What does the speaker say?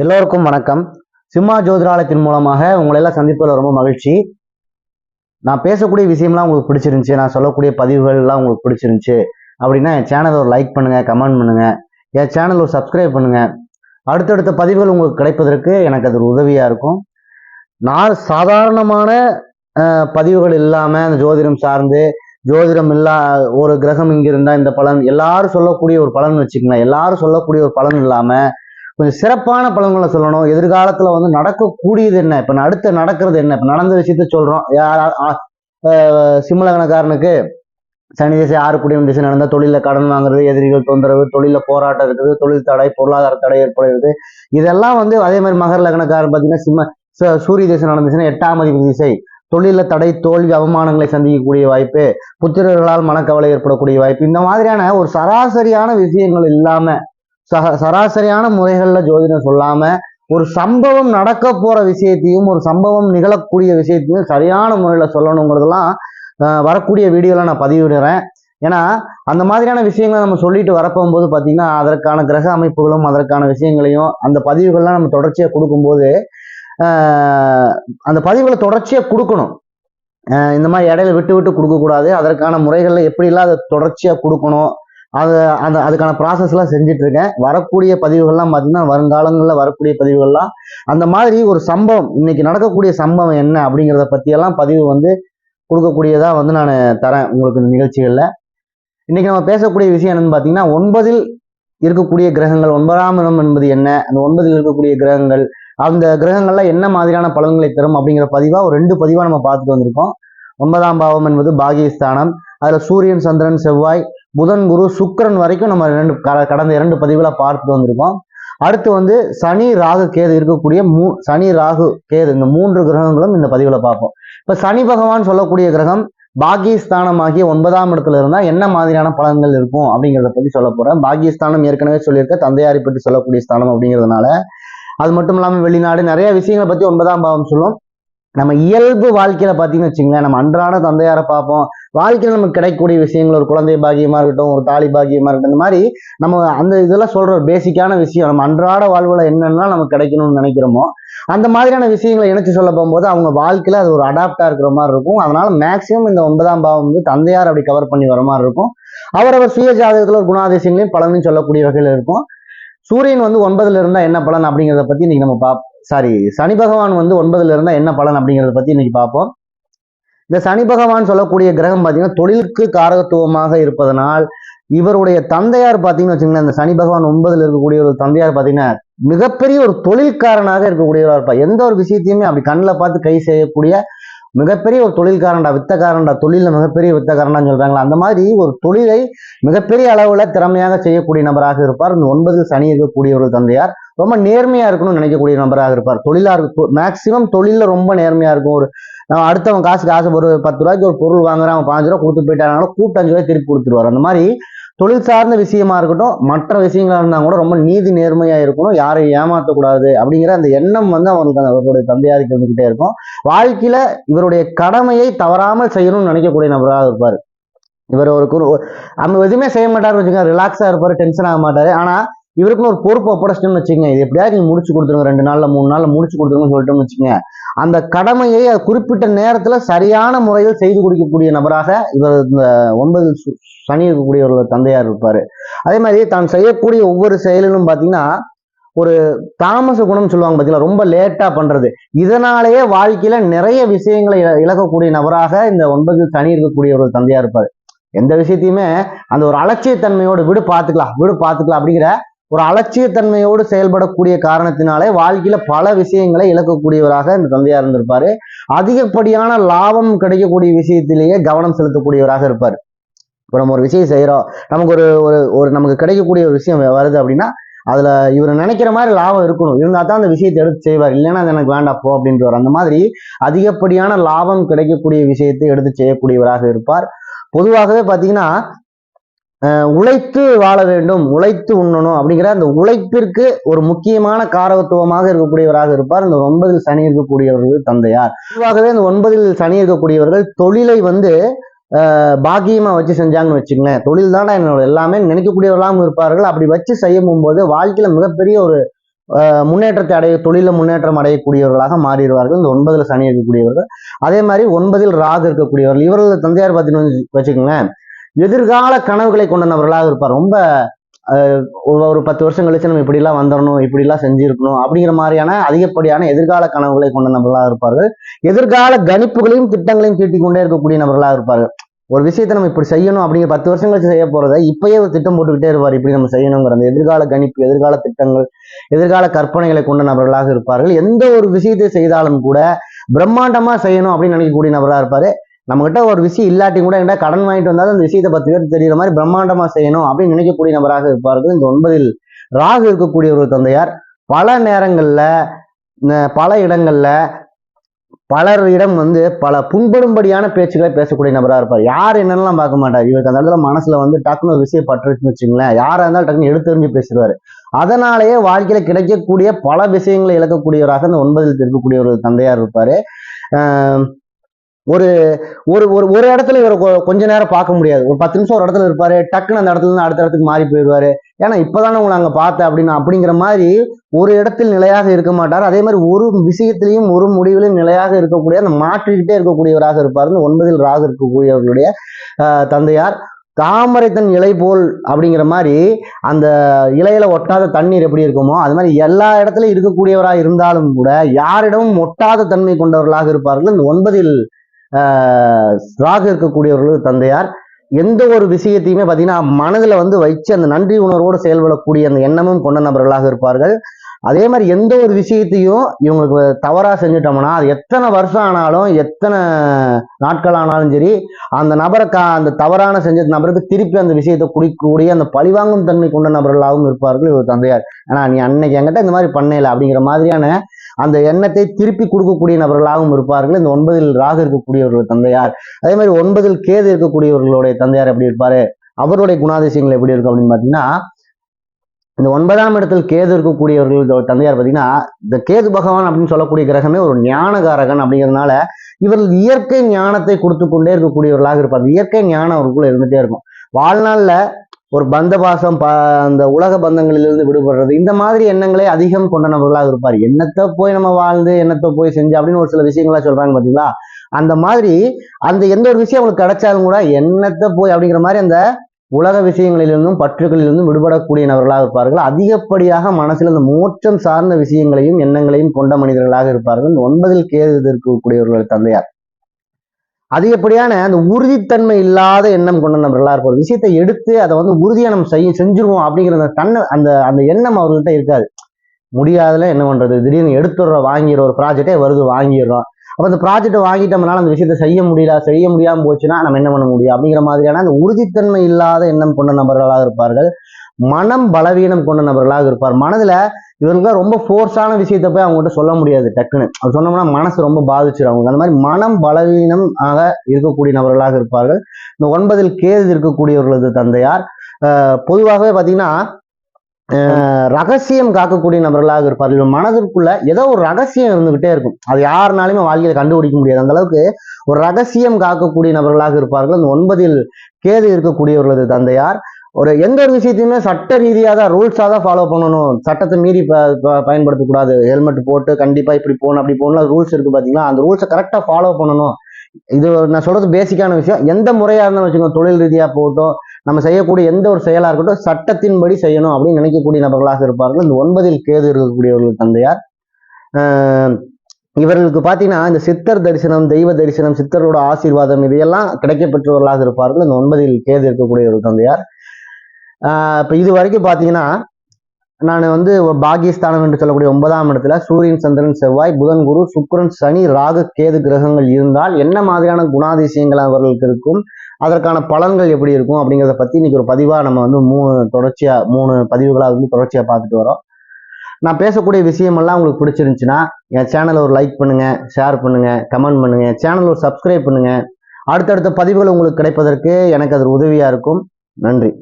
எல்லோருக்கும் வணக்கம். சிம்மா ஜோதிராலயத்தின் மூலமாக உங்களை எல்லாம் சந்திப்பதில் ரொம்ப மகிழ்ச்சி. நான் பேசக்கூடிய விஷயம்லாம் உங்களுக்கு பிடிச்சிருந்துச்சு நான் சொல்லக்கூடிய பதிவுகள்லாம் உங்களுக்கு பிடிச்சிருந்துச்சு அப்படின்னா என் சேனலை ஒரு லைக் பண்ணுங்கள் கமெண்ட் பண்ணுங்கள் என் சேனல் ஒரு சப்ஸ்கிரைப் பண்ணுங்கள் அடுத்தடுத்த பதிவுகள் உங்களுக்கு கிடைப்பதற்கு எனக்கு அது ஒரு உதவியாக இருக்கும். நான் சாதாரணமான பதிவுகள் இல்லாமல் அந்த ஜோதிடம் சார்ந்து ஜோதிடம் இல்லா ஒரு கிரகம் இங்கே இருந்தால் இந்த பலன் எல்லாரும் சொல்லக்கூடிய ஒரு பலன் வச்சுக்கலாம் எல்லாரும் சொல்லக்கூடிய ஒரு பலன் இல்லாமல் கொஞ்சம் சிறப்பான பலன்களை சொல்லணும். எதிர்காலத்தில் வந்து நடக்கக்கூடியது என்ன? இப்போ அடுத்து நடக்கிறது என்ன? இப்போ நடந்த விஷயத்த சொல்றோம். யார் ஆஹ் சிம்மலகனக்காரனுக்கு சனி திசை ஆறு குடியும் திசை நடந்தால் தொழிலில் கடன் வாங்குறது எதிரிகள் தொந்தரவு தொழில போராட்டம் இருக்குது தொழில் தடை பொருளாதார தடை ஏற்படுகிறது. இதெல்லாம் வந்து அதே மாதிரி மகர லக்னக்காரன் பார்த்தீங்கன்னா சிம்ம ச- சூரிய திசை நடந்துச்சுன்னா எட்டாம் அதிபதி திசை. தொழிலில் தடை தோல்வி அவமானங்களை சந்திக்கக்கூடிய வாய்ப்பு புத்திரர்களால் மனக்கவலை ஏற்படக்கூடிய வாய்ப்பு. இந்த மாதிரியான ஒரு சராசரியான விஷயங்கள் இல்லாமல் சக சராசரியான முறைகளில் ஜோதிடம் சொல்லாமல் ஒரு சம்பவம் நடக்க போகிற விஷயத்தையும் ஒரு சம்பவம் நிகழக்கூடிய விஷயத்தையும் சரியான முறையில் சொல்லணுங்கிறதெல்லாம் வரக்கூடிய வீடியோவில் நான் பதிவிடுறேன். ஏன்னா அந்த மாதிரியான விஷயங்களை நம்ம சொல்லிட்டு வரப்போகும்போது பார்த்தீங்கன்னா அதற்கான கிரக அமைப்புகளும் அதற்கான விஷயங்களையும் அந்த பதிவுகள்லாம் நம்ம தொடர்ச்சியாக கொடுக்கும்போது அந்த பதிவுகளை தொடர்ச்சியாக கொடுக்கணும். இந்த மாதிரி இடையில விட்டு விட்டு கொடுக்கக்கூடாது அதற்கான முறைகளில் எப்படிலாம் அதை தொடர்ச்சியாக கொடுக்கணும் அது அந்த அதுக்கான ப்ராசஸ்லாம் செஞ்சுட்டு இருக்கேன் வரக்கூடிய பதிவுகள்லாம் பார்த்தீங்கன்னா வருங்காலங்களில் வரக்கூடிய பதிவுகள்லாம் அந்த மாதிரி ஒரு சம்பவம் இன்னைக்கு நடக்கக்கூடிய சம்பவம் என்ன அப்படிங்கிறத பற்றியெல்லாம் பதிவு வந்து கொடுக்கக்கூடியதா வந்து நான் தரேன் உங்களுக்கு இந்த நிகழ்ச்சிகளில். இன்னைக்கு நம்ம பேசக்கூடிய விஷயம் என்னன்னு பார்த்தீங்கன்னா ஒன்பதில் இருக்கக்கூடிய கிரகங்கள் ஒன்பதாம் இடம் என்பது என்ன? அந்த ஒன்பதில் இருக்கக்கூடிய கிரகங்கள் அந்த கிரகங்கள்ல என்ன மாதிரியான பலன்களை தரும் அப்படிங்கிற பதிவா ஒரு ரெண்டு பதிவாக நம்ம பார்த்துட்டு வந்திருக்கோம். ஒன்பதாம் பாவம் என்பது பாகியஸ்தானம். அதில் சூரியன் சந்திரன் செவ்வாய் புதன் குரு சுக்கரன் வரைக்கும் நம்ம ரெண்டு கடந்த இரண்டு பதிவுகளை பார்த்துட்டு வந்திருக்கோம். அடுத்து வந்து சனி ராகு கேது இருக்கக்கூடிய மூ சனி ராகு கேது இந்த மூன்று கிரகங்களும் இந்த பதிவில் பார்ப்போம். இப்போ சனி பகவான் சொல்லக்கூடிய கிரகம் பாகியஸ்தானமாகிய ஒன்பதாம் இடத்துல இருந்தால் என்ன மாதிரியான பலன்கள் இருக்கும் அப்படிங்கிறத பற்றி சொல்ல போகிறேன் பாகியஸ்தானம் ஏற்கனவே சொல்லியிருக்க தந்தையாரை பற்றி சொல்லக்கூடிய ஸ்தானம் அப்படிங்கிறதுனால. அது மட்டும் இல்லாமல் வெளிநாடு நிறைய விஷயங்களை பற்றி ஒன்பதாம் பாவம் சொல்லும். நம்ம இயல்பு வாழ்க்கையில பாத்தீங்கன்னு வச்சுங்களேன் நம்ம அன்றாட தந்தையாரை பார்ப்போம். வாழ்க்கையில நமக்கு கிடைக்கக்கூடிய விஷயங்கள் ஒரு குழந்தை பாக்கியமா இருக்கட்டும் ஒரு தாலி பாக்கியமா இருக்கட்டும் இந்த மாதிரி நம்ம அந்த இதெல்லாம் சொல்ற ஒரு பேசிக்கான விஷயம் நம்ம அன்றாட வாழ்வுல என்னென்னலாம் நமக்கு கிடைக்கணும்னு நினைக்கிறோமோ அந்த மாதிரியான விஷயங்களை இணைச்சு சொல்ல போகும்போது அவங்க வாழ்க்கையில அது ஒரு அடாப்டா இருக்கிற மாதிரி இருக்கும். அதனால மேக்சிமம் இந்த ஒன்பதாம் பாவம் வந்து தந்தையார் அப்படி கவர் பண்ணி வர மாதிரி இருக்கும். அவரவர் சுய ஜாதகத்துல ஒரு குணாதிசயங்களையும் பலனும் சொல்லக்கூடிய வகையில் இருக்கும். சூரியன் வந்து ஒன்பதுல இருந்தா என்ன பலன் அப்படிங்கிறத பத்தி இன்னைக்கு நம்ம பார்ப்போம். சாரி சனி பகவான் வந்து ஒன்பதுல இருந்தா என்ன பலன் அப்படிங்கிறத பத்தி இன்னைக்கு பார்ப்போம். இந்த சனி பகவான் சொல்லக்கூடிய கிரகம் பார்த்தீங்கன்னா தொழிலுக்கு காரகத்துவமாக இருப்பதனால் இவருடைய தந்தையார் பார்த்தீங்கன்னு வச்சுங்களேன் இந்த சனி பகவான் ஒன்பதுல இருக்கக்கூடிய ஒரு தந்தையார் பார்த்தீங்கன்னா மிகப்பெரிய ஒரு தொழில்காரனாக இருக்கக்கூடியவராக இருப்பார். எந்த ஒரு விஷயத்தையுமே அப்படி கண்ணில் பார்த்து கை செய்யக்கூடிய மிகப்பெரிய ஒரு தொழில்காரன்டா வித்தக்காரன்டா தொழில மிகப்பெரிய வித்தக்காரன்டான்னு சொல்றாங்களா அந்த மாதிரி ஒரு தொழிலை மிகப்பெரிய அளவுல திறமையாக செய்யக்கூடிய நபராக இருப்பார். இந்த ஒன்பதில் சனி இருக்கக்கூடிய ஒரு தந்தையார். ரொம்ப நேர்மையா இருக்கணும்னு நினைக்கக்கூடிய நபராக இருப்பார். தொழிலா இருக்கும் மேக்சிமம் தொழில ரொம்ப நேர்மையா இருக்கும். ஒரு நம்ம அடுத்தவன் காசுக்கு ஆசை ஒரு பத்து ரூபாய்க்கு ஒரு பொருள் வாங்குறான் அவன் பாஞ்சு ரூபா கொடுத்து போயிட்டாங்கன்னா கூப்பிட்டு அஞ்சு ரூபாய் திருப்பி கொடுத்துருவார். அந்த மாதிரி தொழில் சார்ந்த விஷயமா இருக்கட்டும் மற்ற விஷயங்களா இருந்தா கூட ரொம்ப நீதி நேர்மையா இருக்கணும். யாரையும் ஏமாற்றக்கூடாது அப்படிங்கிற அந்த எண்ணம் வந்து அவனுக்கு அந்த அவருடைய தந்தையாருக்கு இருந்துகிட்டே இருக்கும். வாழ்க்கையில இவருடைய கடமையை தவறாமல் செய்யணும்னு நினைக்கக்கூடிய நபராக இருப்பார். இவர் ஒரு குரு நம்ம எதுவுமே செய்ய மாட்டார் வச்சுக்கோங்க ரிலாக்ஸா இருப்பாரு டென்ஷன் ஆக மாட்டாரு. ஆனா இவருக்குன்னு ஒரு பொறுப்பு ஒப்படைச்சிட்டோம்னு வச்சுக்கோங்க. இது எப்படியாவது நீங்க முடிச்சு கொடுத்துருங்க. ரெண்டு நாள்ல மூணு நாள்ல முடிச்சு கொடுத்துருங்கன்னு சொல்லிட்டோம்னு வச்சுக்கோங்க. அந்த கடமையை அது குறிப்பிட்ட நேரத்துல சரியான முறையில் செய்து கொடுக்கக்கூடிய நபராக இவர் இந்த ஒன்பது சனி இருக்கக்கூடிய ஒரு தந்தையார் இருப்பாரு. அதே மாதிரி தான் செய்யக்கூடிய ஒவ்வொரு செயலிலும் பாத்தீங்கன்னா ஒரு தாமச குணம் சொல்லுவாங்க பாத்தீங்களா ரொம்ப லேட்டா பண்றது. இதனாலேயே வாழ்க்கையில நிறைய விஷயங்களை இழக்கக்கூடிய நபராக இந்த ஒன்பது சனி இருக்கக்கூடிய ஒரு தந்தையா இருப்பாரு. எந்த விஷயத்தையுமே அந்த ஒரு அலட்சியத்தன்மையோடு விடு பார்த்துக்கலாம் விடு பார்த்துக்கலாம் அப்படிங்கிற ஒரு அலட்சியத்தன்மையோடு செயல்படக்கூடிய காரணத்தினாலே வாழ்க்கையில பல விஷயங்களை இழக்கக்கூடியவராக இந்த தந்தையா இருந்திருப்பாரு. அதிகப்படியான லாபம் கிடைக்கக்கூடிய விஷயத்திலேயே கவனம் செலுத்தக்கூடியவராக இருப்பார். இப்போ நம்ம ஒரு விஷயம் செய்யறோம் நமக்கு ஒரு ஒரு ஒரு நமக்கு கிடைக்கக்கூடிய ஒரு விஷயம் வருது அப்படின்னா அதுல இவர் நினைக்கிற மாதிரி லாபம் இருக்கணும். இருந்தால் தான் அந்த விஷயத்தை எடுத்து செய்வார். இல்லைன்னா அது எனக்கு வேண்டாம் போ அப்படின்றவர். அந்த மாதிரி அதிகப்படியான லாபம் கிடைக்கக்கூடிய விஷயத்தை எடுத்து செய்யக்கூடியவராக இருப்பார். பொதுவாகவே பார்த்தீங்கன்னா உழைத்து வாழ வேண்டும் உழைத்து உண்ணணும் அப்படிங்கிற அந்த உழைப்பிற்கு ஒரு முக்கியமான காரகத்துவமாக இருக்கக்கூடியவராக இருப்பார். இந்த ஒன்பதில் சனி இருக்கக்கூடியவர்கள் தந்தையார். பொதுவாகவே இந்த ஒன்பதில் சனி இருக்கக்கூடியவர்கள் தொழிலை வந்து பாக்கியமாக பாக்கியமா வச்சு செஞ்சாங்கன்னு வச்சுங்களேன் தொழில் தான் என்னோட எல்லாமே நினைக்கக்கூடியவர்களாகவும் இருப்பார்கள். அப்படி வச்சு செய்யும் போது வாழ்க்கையில மிகப்பெரிய ஒரு முன்னேற்றத்தை அடைய தொழில முன்னேற்றம் அடையக்கூடியவர்களாக மாறிடுவார்கள். இந்த ஒன்பதுல சனி இருக்கக்கூடியவர்கள். அதே மாதிரி ஒன்பதில் ராகு இருக்கக்கூடியவர்கள். இவர்கள் தந்தையார் பார்த்தீங்கன்னு வச்சுக்கோங்களேன். எதிர்கால கனவுகளை கொண்ட நபர்களாக இருப்பார். ரொம்ப ஒரு பத்து வருஷம் கழிச்சு நம்ம இப்படிலாம் வந்துடணும் இப்படிலாம் செஞ்சிருக்கணும் அப்படிங்கிற மாதிரியான அதிகப்படியான எதிர்கால கனவுகளை கொண்ட நபர்களாக இருப்பார்கள் எதிர்கால கணிப்புகளையும் திட்டங்களையும் தீட்டிக் கொண்டே இருக்கக்கூடிய நபர்களாக இருப்பார்கள் ஒரு விஷயத்தை நம்ம இப்படி செய்யணும் அப்படிங்கிற பத்து வருஷம் கழிச்சு செய்ய போகிறத இப்பயே ஒரு திட்டம் போட்டுக்கிட்டே இருப்பார். இப்படி நம்ம செய்யணுங்கிற அந்த எதிர்கால கணிப்பு எதிர்கால திட்டங்கள் எதிர்கால கற்பனைகளை கொண்ட நபர்களாக இருப்பார்கள். எந்த ஒரு விஷயத்தை செய்தாலும் கூட பிரம்மாண்டமா செய்யணும் அப்படின்னு நினைக்கக்கூடிய நபராக இருப்பாரு. நம்மகிட்ட ஒரு விஷயம் இல்லாட்டி கூட என்கிட்ட கடன் வாங்கிட்டு வந்தாலும் அந்த விஷயத்தை பத்து பேர் தெரியுற மாதிரி பிரம்மாண்டமா செய்யணும் அப்படின்னு நினைக்கக்கூடிய நபராக இருப்பார்கள். இந்த ஒன்பதில் ராகு இருக்கக்கூடிய ஒரு தந்தையார். பல நேரங்கள்ல பல இடங்கள்ல பலரிடம் வந்து பல புண்படும்படியான பேச்சுக்களை பேசக்கூடிய நபராக இருப்பார். யார் என்னெல்லாம் பார்க்க மாட்டார்? இவருக்கு அந்த இடத்துல மனசுல வந்து டக்குன்னு ஒரு விஷயம் பற்றுச்சுன்னு வச்சுங்களேன். யாரா இருந்தாலும் டக்குன்னு எடுத்தெறிஞ்சு பேசிடுவார். அதனாலேயே வாழ்க்கையில கிடைக்கக்கூடிய பல விஷயங்களை இழக்கக்கூடியவராக அந்த ஒன்பதில் இருக்கக்கூடிய ஒரு தந்தையார் இருப்பாரு. ஆஹ் ஒரு ஒரு ஒரு ஒரு இடத்துல இவர் கொ- கொஞ்ச நேரம் பார்க்க முடியாது. ஒரு பத்து நிமிஷம் ஒரு இடத்துல இருப்பாரு டக்குன்னு அந்த இடத்துல இருந்து அடுத்த இடத்துக்கு மாறி போயிடுவாரு. ஏன்னா இப்பதானே உங்களை அங்க பார்த்தேன் அப்படின்னு அப்படிங்கிற மாதிரி ஒரு இடத்தில் நிலையாக இருக்க மாட்டார். அதே மாதிரி ஒரு விஷயத்திலையும் ஒரு முடிவிலையும் நிலையாக இருக்கக்கூடிய அந்த மாற்றிக்கிட்டே இருக்கக்கூடியவராக இருப்பாருன்னு ஒன்பதில் ராகு இருக்கக்கூடியவர்களுடைய தந்தையார். தாமரை தன் இலை போல் அப்படிங்கிற மாதிரி அந்த இலையில ஒட்டாத தண்ணீர் எப்படி இருக்குமோ அது மாதிரி எல்லா இடத்துலையும் இருக்கக்கூடியவராக இருந்தாலும் கூட யாரிடமும் ஒட்டாத தன்மை கொண்டவர்களாக இருப்பார்கள். இந்த ஒன்பதில் ராகு இருக்கக்கூடியவர்கள் தந்தையார் எந்த ஒரு விஷயத்தையுமே பார்த்தீங்கன்னா மனதில் வந்து வச்சு அந்த நன்றி உணர்வோடு செயல்படக்கூடிய அந்த எண்ணமும் கொண்ட நபர்களாக இருப்பார்கள். அதே மாதிரி எந்த ஒரு விஷயத்தையும் இவங்களுக்கு தவறாக செஞ்சுட்டோம்னா அது எத்தனை வருஷம் ஆனாலும் எத்தனை நாட்கள் ஆனாலும் சரி அந்த நபரை கா அந்த தவறான செஞ்ச நபருக்கு திருப்பி அந்த விஷயத்தை குடிக்கக்கூடிய அந்த பழிவாங்கும் தன்மை கொண்ட நபர்களாகவும் இருப்பார்கள் இவர் தந்தையார். ஏன்னா நீ அன்னைக்கு என்கிட்ட இந்த மாதிரி பண்ணல அப்படிங்கிற மாதிரியான அந்த எண்ணத்தை திருப்பி கொடுக்கக்கூடிய நபர்களாகவும் இருப்பார்கள். இந்த ஒன்பதில் ராகு இருக்கக்கூடியவர்கள் தந்தையார். அதே மாதிரி ஒன்பதில் கேது இருக்கக்கூடியவர்களுடைய தந்தையார் எப்படி இருப்பாரு? அவருடைய குணாதிசயங்கள் எப்படி இருக்கும் அப்படின்னு பார்த்தீங்கன்னா இந்த ஒன்பதாம் இடத்தில் கேது இருக்கக்கூடியவர்கள் தந்தையார் பார்த்தீங்கன்னா இந்த கேது பகவான் அப்படின்னு சொல்லக்கூடிய கிரகமே ஒரு ஞானகாரகன் அப்படிங்கிறதுனால இவர்கள் இயற்கை ஞானத்தை கொடுத்து கொண்டே இருக்கக்கூடியவர்களாக இருப்பார் இயற்கை ஞானம் அவருக்குள்ள இருந்துகிட்டே இருக்கும். வாழ்நாள்ல ஒரு பந்த பாசம் ப அந்த உலக பந்தங்களிலிருந்து விடுபடுறது. இந்த மாதிரி எண்ணங்களே அதிகம் கொண்ட நபர்களாக இருப்பார். என்னத்தை போய் நம்ம வாழ்ந்து என்னத்தை போய் செஞ்சு அப்படின்னு ஒரு சில விஷயங்களா சொல்றாங்க பாத்தீங்களா? அந்த மாதிரி அந்த எந்த ஒரு விஷயம் அவங்களுக்கு கிடைச்சாலும் கூட என்னத்தை போய் அப்படிங்கிற மாதிரி அந்த உலக விஷயங்களிலிருந்தும் பற்றுகளிலிருந்தும் விடுபடக்கூடிய நபர்களாக இருப்பார்கள். அதிகப்படியாக மனசில் அந்த மோட்சம் சார்ந்த விஷயங்களையும் எண்ணங்களையும் கொண்ட மனிதர்களாக இருப்பார்கள். ஒன்பதில் கேது இருக்கக்கூடியவர்கள் தந்தையார். அதிகப்படியான அந்த உறுதித்தன்மை இல்லாத எண்ணம் கொண்ட நபர்களாக இருப்பார் ஒரு விஷயத்தை எடுத்து அதை வந்து உறுதியா நம்ம செய்ய செஞ்சிருவோம் அப்படிங்கிற அந்த தன்னை அந்த அந்த எண்ணம் அவர்கிட்ட இருக்காது. முடியாதுல என்ன பண்றது? திடீர்னு எடுத்துடுறோம் வாங்கிடுறோம் ஒரு ப்ராஜெக்டே வருது வாங்கிடுறோம். அப்போ அந்த ப்ராஜெக்ட் வாங்கிட்டோம்னால அந்த விஷயத்தை செய்ய முடியல செய்ய முடியாமல் போச்சுன்னா நம்ம என்ன பண்ண முடியும்? அப்படிங்கிற மாதிரியான அந்த உறுதித்தன்மை இல்லாத எண்ணம் கொண்ட நபர்களாக இருப்பார்கள். மனம் பலவீனம் கொண்ட நபர்களாக இருப்பார். மனதுல இவங்களுக்கு ரொம்ப ஃபோர்ஸான விஷயத்த போய் அவங்ககிட்ட சொல்ல முடியாது டக்குன்னு. அது சொன்னோம்னா மனசு ரொம்ப பாதிச்சிடும் அவங்க அந்த மாதிரி மனம் பலவீனம் ஆக இருக்கக்கூடிய நபர்களாக இருப்பார்கள். இந்த ஒன்பதில் கேது இருக்கக்கூடியவர்களது தந்தையார். பொதுவாகவே பார்த்தீங்கன்னா ரகசியம் காக்கக்கூடிய நபர்களாக இருப்பார்கள். மனதிற்குள்ள ஏதோ ஒரு ரகசியம் இருந்துகிட்டே இருக்கும். அது யாருனாலுமே வாழ்க்கையில கண்டுபிடிக்க முடியாது. அந்த அளவுக்கு ஒரு ரகசியம் காக்கக்கூடிய நபர்களாக இருப்பார்கள். இந்த ஒன்பதில் கேது இருக்கக்கூடியவர்களது தந்தையார். ஒரு எந்த ஒரு விஷயத்தையுமே சட்ட ரீதியாக தான் ரூல்ஸாக தான் ஃபாலோ பண்ணணும். சட்டத்தை மீறி ப பயன்படுத்தக்கூடாது. ஹெல்மெட் போட்டு கண்டிப்பாக இப்படி போகணும் அப்படி போகணும் ரூல்ஸ் இருக்குது பார்த்தீங்கன்னா அந்த ரூல்ஸை கரெக்டாக ஃபாலோ பண்ணணும். இது நான் சொல்கிறது பேசிக்கான விஷயம். எந்த முறையாக இருந்தாலும் வச்சுக்கோங்க தொழில் ரீதியாக போகட்டும் நம்ம செய்யக்கூடிய எந்த ஒரு செயலாக இருக்கட்டும் சட்டத்தின்படி செய்யணும் அப்படின்னு நினைக்கக்கூடிய நபர்களாக இருப்பார்கள். இந்த ஒன்பதில் கேது இருக்கக்கூடியவர்கள் தந்தையார். இவர்களுக்கு பார்த்தீங்கன்னா இந்த சித்தர் தரிசனம் தெய்வ தரிசனம் சித்தரோட ஆசீர்வாதம் இதையெல்லாம் கிடைக்கப்பெற்றவர்களாக இருப்பார்கள். இந்த ஒன்பதில் கேது இருக்கக்கூடிய ஒரு தந்தையார். இப்போ இது வரைக்கும் பார்த்தீங்கன்னா நான் வந்து ஒரு பாகியஸ்தானம் என்று சொல்லக்கூடிய ஒன்பதாம் இடத்துல சூரியன் சந்திரன் செவ்வாய் புதன் குரு சுக்ரன் சனி ராகு கேது கிரகங்கள் இருந்தால் என்ன மாதிரியான குணாதிசயங்கள் அவர்களுக்கு இருக்கும்? அதற்கான பலன்கள் எப்படி இருக்கும்? அப்படிங்கிறத பற்றி இன்னைக்கு ஒரு பதிவாக நம்ம வந்து மூணு தொடர்ச்சியாக மூணு பதிவுகளாக வந்து தொடர்ச்சியாக பார்த்துட்டு வரோம். நான் பேசக்கூடிய விஷயமெல்லாம் உங்களுக்கு பிடிச்சிருந்துச்சுன்னா என் சேனலை ஒரு லைக் பண்ணுங்கள் ஷேர் பண்ணுங்கள் கமெண்ட் பண்ணுங்கள் சேனல் ஒரு சப்ஸ்கிரைப் பண்ணுங்கள் அடுத்தடுத்த பதிவுகள் உங்களுக்கு கிடைப்பதற்கு எனக்கு அது உதவியாக இருக்கும். நன்றி.